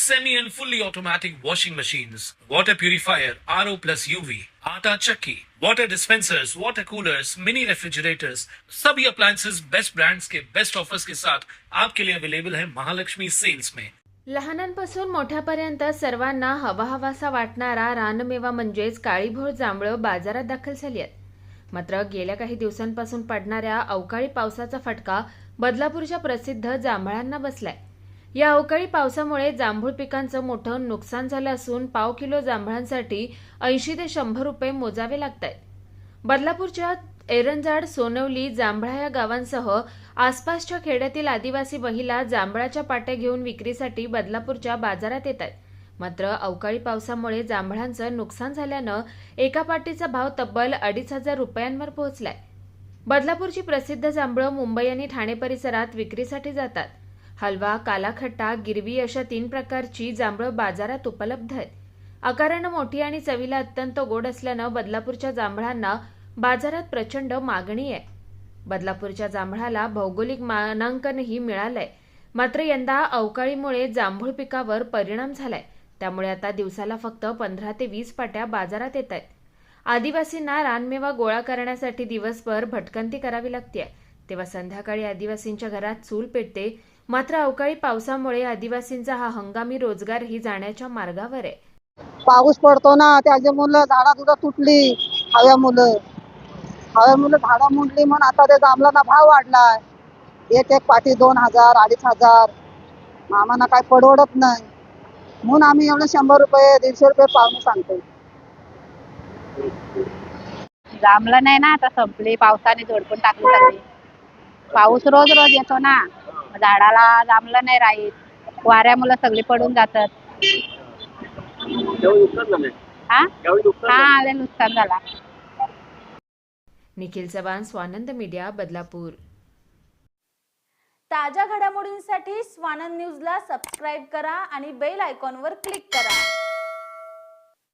televisions, semi and fully automatic washing machines, water purifier, RO plus UV, आटा चक्की, water dispensers, water coolers, mini refrigerators, सभी appliances best brands के best offers के साथ आपके लिए अवेलेबल है महालक्ष्मी सेल्स में। लहानांपासून मोठ्यापर्यंत सर्वांना हवा हवासा वाटणारा रानमेवा म्हणजेच काळीभोळ जांभळं बाजारात दाखल झाली आहेत. मात्र गेल्या काही दिवसांपासून पडणाऱ्या अवकाळी पावसाचा फटका बदलापूरच्या प्रसिद्ध जांभळांना बसलाय. या अवकाळी पावसामुळे जांभूळ पिकांचं मोठं नुकसान झालं असून पाव किलो जांभळांसाठी ऐंशी ते शंभर रुपये मोजावे लागत आहेत बदलापूरच्या एरंजाड सोनवली जांभळा या गावांसह आसपासच्या खेड्यातील आदिवासी महिला जांभळाच्या पाट्या घेऊन विक्रीसाठी बदलापूरच्या बाजारात येत आहेत मात्र अवकाळी पावसामुळे जांभळांचं नुकसान झाल्यानं एका पाटीचा भाव तब्बल अडीच हजार रुपयांवर पोहोचलाय. बदलापूरची प्रसिद्ध जांभळं मुंबई आणि ठाणे परिसरात विक्रीसाठी जातात. हलवा कालाखट्टा गिरवी अशा तीन प्रकारची जांभळं बाजारात उपलब्ध आहेत. आकारानं मोठी आणि चवीला अत्यंत गोड असल्यानं बदलापूरच्या जांभळांना बाजारात प्रचंड मागणी आहे. बदलापूरच्या जांभळाला भौगोलिक मानांकनही मिळालंय. मात्र यंदा अवकाळीमुळे जांभूळ पिकावर परिणाम झालाय. त्यामुळे आता दिवसाला फक्त पंधरा ते वीस पाट्या बाजारात येत आहेत. आदिवासींना रानमेवा गोळा करण्यासाठी दिवसभर भटकंती करावी लागते तेव्हा संध्याकाळी आदिवासींच्या घरात चूल पेटते मात्र अवकाळी पावसामुळे आदिवासींचा हा हंगामी रोजगारही जाण्याच्या मार्गावर आहे. पाऊस पडतो ना त्याच्या मुलं झाडा सुद्धा तुटली हव्या मुलं. हव्या मुलं झाडं मुडली म्हणून आता ते जांभळांना भाव वाढलाय. एक एक पाटी दोन हजार अडीच हजार. आम्हाला काय परवडत नाही. म्हणून आम्ही एवढं शंभर रुपये दीडशे रुपये पाहुणे सांगतो जांभळं नाही ना आता संपली. पावसाने झोडपून टाकली सगळी. पाऊस रोज रोज येतो ना. झाडाला जांभळं नाही राहीत. वाऱ्यामुळे सगळी पडून जातात. हा? हा नुकसान झाला. निखिल चव्हाण स्वानंद मीडिया बदलापूर. ताज्या घडामोडींसाठी स्वानंद न्यूजला सबस्क्राईब करा आणि बेल आयकॉनवर क्लिक करा.